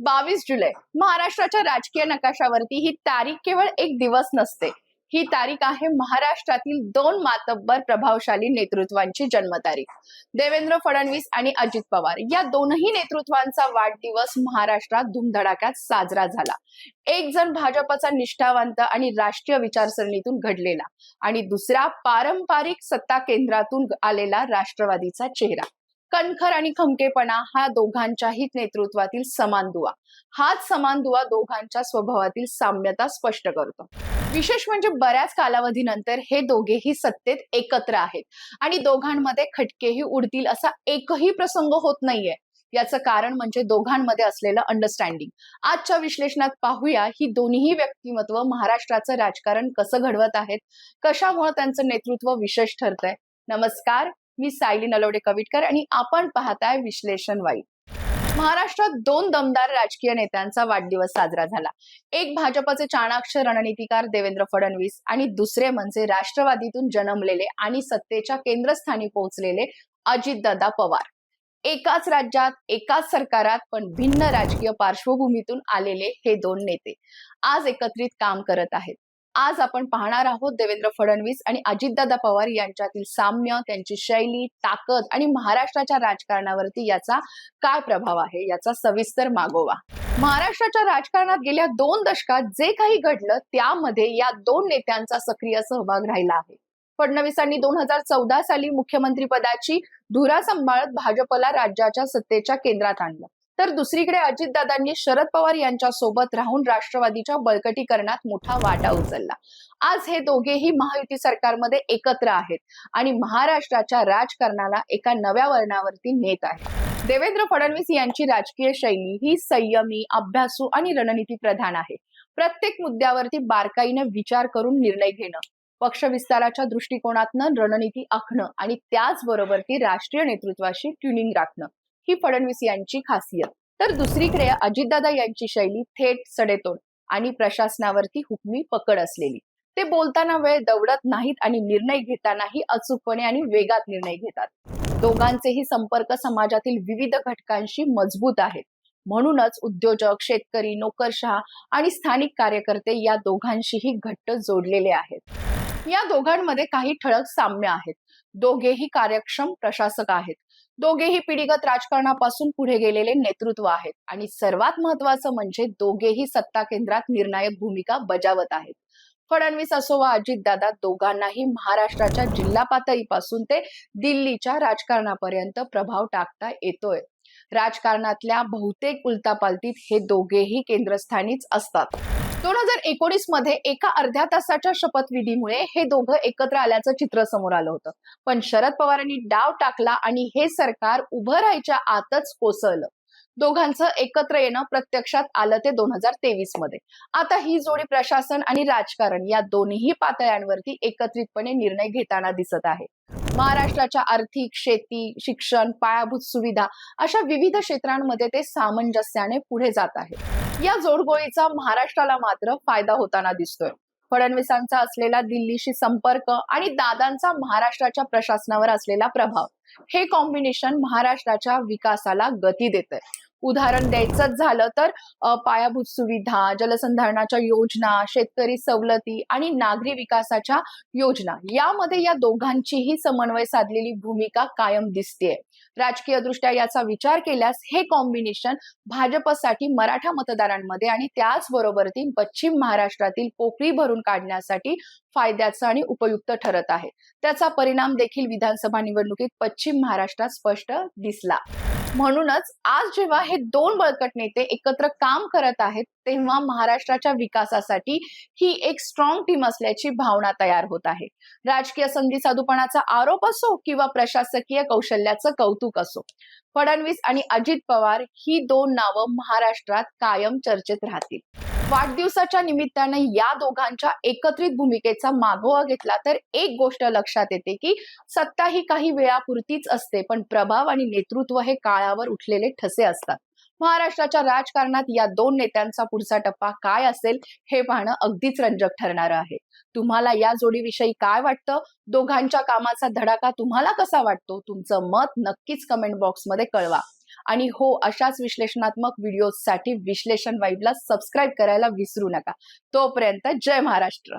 बावीस जुलै. महाराष्ट्राच्या राजकीय नकाशावरती ही तारीख केवळ एक दिवस नसते. ही तारीख आहे महाराष्ट्रातील दोन मातब्बर प्रभावशाली नेतृत्वांची जन्मतारीख. देवेंद्र फडणवीस आणि अजित पवार या दोनही नेतृत्वांचा वाढदिवस महाराष्ट्रात धुमधडाक्यात साजरा झाला. एक जण भाजपचा निष्ठावंत आणि राष्ट्रीय विचारसरणीतून घडलेला आणि दुसरा पारंपरिक सत्ता केंद्रातून आलेला राष्ट्रवादीचा चेहरा. कणखर आणि खमकेपणा हा दोघांच्याही नेतृत्वातील समान दुवा. हाच समान दुवा दोघांच्या स्वभावातील साम्यता स्पष्ट करतो. विशेष म्हणजे बऱ्याच कालावधीनंतर हे दोघेही सत्तेत एकत्र आहेत आणि दोघांमध्ये खटकेही उडतील असा एकही प्रसंग होत नाहीये. याचं कारण म्हणजे दोघांमध्ये असलेलं अंडरस्टँडिंग आजच्या विश्लेषणात पाहूया ही दोन्ही व्यक्तिमत्व महाराष्ट्राचं राजकारण कसं घडवत आहेत कशामुळे त्यांचं नेतृत्व विशेष ठरतंय. नमस्कार मी सायली नलवडे कविटकर आणि आपण पाहताय विश्लेषण वाईट. महाराष्ट्रात दोन दमदार राजकीय नेत्यांचा वाढदिवस साजरा झाला. एक भाजपचे चाणाक्ष रणनीतिकार देवेंद्र फडणवीस आणि दुसरे म्हणजे राष्ट्रवादीतून जन्मलेले आणि सत्तेच्या केंद्रस्थानी पोहोचलेले अजितदादा पवार. एकाच राज्यात एकाच सरकारात पण भिन्न राजकीय पार्श्वभूमीतून आलेले हे दोन नेते आज एकत्रित काम करत आहेत. आज आपण पाहणार आहोत देवेंद्र फडणवीस आणि अजितदादा पवार यांच्यातील साम्य त्यांची शैली ताकद आणि महाराष्ट्राच्या राजकारणावरती याचा काय प्रभाव आहे याचा सविस्तर मागोवा. महाराष्ट्राच्या राजकारणात गेल्या दोन दशकात जे काही घडलं त्यामध्ये या दोन नेत्यांचा सक्रिय सहभाग राहिला आहे. फडणवीसांनी दोन हजार चौदा साली मुख्यमंत्री पदाची धुरा सांभाळत भाजपला राज्याच्या सत्तेच्या केंद्रात आणलं. तर दुसरीकडे अजितदादांनी शरद पवार यांच्या सोबत राहून राष्ट्रवादीच्या बळकटीकरणात मोठा वाटा उचलला. आज हे दोघेही महायुती सरकारमध्ये एकत्र आहेत आणि महाराष्ट्राच्या राजकारणाला एका नव्या वळणावरती नेत आहेत. देवेंद्र फडणवीस यांची राजकीय शैली ही संयमी अभ्यासू आणि रणनीती प्रधान आहे. प्रत्येक मुद्द्यावरती बारकाईने विचार करून निर्णय घेणं पक्ष विस्ताराच्या दृष्टिकोनातनं रणनीती आखणं आणि त्याचबरोबर ती राष्ट्रीय नेतृत्वाशी ट्युनिंग राखणं. ही फडणवीस यांची खासियत. तर दुसरीकडे अजितदादा यांची शैली थेट सडेतोड आणि प्रशासनावरती हुकमी पकड असलेली. ते बोलताना वेळ दवडत नाहीत आणि निर्णय घेतानाही अचूकपणे आणि वेगात निर्णय घेतात. दोघांचेही संपर्क समाजातील विविध घटकांशी मजबूत आहेत. म्हणूनच उद्योजक शेतकरी नोकरशहा आणि स्थानिक कार्यकर्ते या दोघांशीही घट्ट जोडलेले आहेत. या दोघांमध्ये काही ठळक साम्य आहेत. दोघेही कार्यक्षम प्रशासक आहेत. दोघेही पिढीगत राजकारणापासून पुढे गेलेले नेतृत्व आहेत. आणि सर्वात महत्वाचं म्हणजे दोघेही सत्ता केंद्रात निर्णायक भूमिका बजावत आहेत. फडणवीस असो वा अजितदादा दोघांनाही महाराष्ट्राच्या जिल्हा पातळीपासून ते दिल्लीच्या राजकारणापर्यंत प्रभाव टाकता येतोय. राजकारणातल्या बहुतेक उलतापालतीत हे दोघेही केंद्रस्थानीच असतात. दोन हजार एकोणीसमध्ये एका अर्ध्या तासाच्या शपथविधीमुळे हे दोघं एकत्र आल्याचं चित्र समोर आलं होतं. पण शरद पवारांनी डाव टाकला आणि हे सरकार उभं राहायच्या आतच कोसळलं. दोघांचं एकत्र येणं प्रत्यक्षात आलं ते दोन हजार तेवीसमध्ये. आता ही जोडी प्रशासन आणि राजकारण या दोन्ही पातळ्यांवरती एकत्रितपणे निर्णय घेताना दिसत आहे. महाराष्ट्राच्या आर्थिक शेती शिक्षण पायाभूत सुविधा अशा विविध क्षेत्रांमध्ये ते सामंजस्याने पुढे जात आहे या जोडगोळीचा महाराष्ट्राला मात्र फायदा होताना दिसतोय. फडणवीसांचा असलेला दिल्लीशी संपर्क आणि दादांचा महाराष्ट्राच्या प्रशासनावर असलेला प्रभाव हे कॉम्बिनेशन महाराष्ट्राच्या विकासाला गती देत उदाहरण द्यायचंच झालं तर पायाभूत सुविधा जलसंधारणाच्या योजना शेतकरी सवलती आणि नागरी विकासाच्या योजना यामध्ये या दोघांचीही समन्वय साधलेली भूमिका कायम दिसतेय. राजकीय दृष्ट्या याचा विचार केल्यास हे कॉम्बिनेशन भाजपसाठी मराठा मतदारांमध्ये आणि त्याचबरोबर ती पश्चिम महाराष्ट्रातील पोकळी भरून काढण्यासाठी फायद्याचं आणि उपयुक्त ठरत आहे. त्याचा परिणाम देखील विधानसभा निवडणुकीत पश्चिम महाराष्ट्रात स्पष्ट दिसला. म्हणूनच आज जेव्हा हे दोन बळकट नेते एकत्र काम करत आहेत तेव्हा महाराष्ट्राच्या विकासासाठी ही एक स्ट्रॉंग टीम असल्याची भावना तयार होत आहे. राजकीय संधी साधूपणाचा आरोप असो किंवा प्रशासकीय कौशल्याचं कौतुक असो फडणवीस आणि अजित पवार ही दोन नावं महाराष्ट्रात कायम चर्चेत राहतील. वाढदिवसाच्या निमित्ताने या दोघांच्या एकत्रित भूमिकेचा मागोवा घेतला. तर एक गोष्ट लक्षात येते की सत्ता ही काही वेळापुरतीच असते पण प्रभाव आणि नेतृत्व हे काळावर उठलेले ठसे असतात. महाराष्ट्राच्या राजकारणात या दोन नेत्यांचा पुढचा टप्पा काय असेल हे पाहणं अगदीच रंजक ठरणार आहे. तुम्हाला या जोडीविषयी काय वाटतं? दोघांच्या कामाचा धडाका तुम्हाला कसा वाटतो? तुमचं मत नक्कीच कमेंट बॉक्समध्ये कळवा. आणि हो अशाच विश्लेषणात्मक व्हिडिओसाठी विश्लेषण वाईबला सबस्क्राईब करायला विसरू नका. तोपर्यंत जय महाराष्ट्र.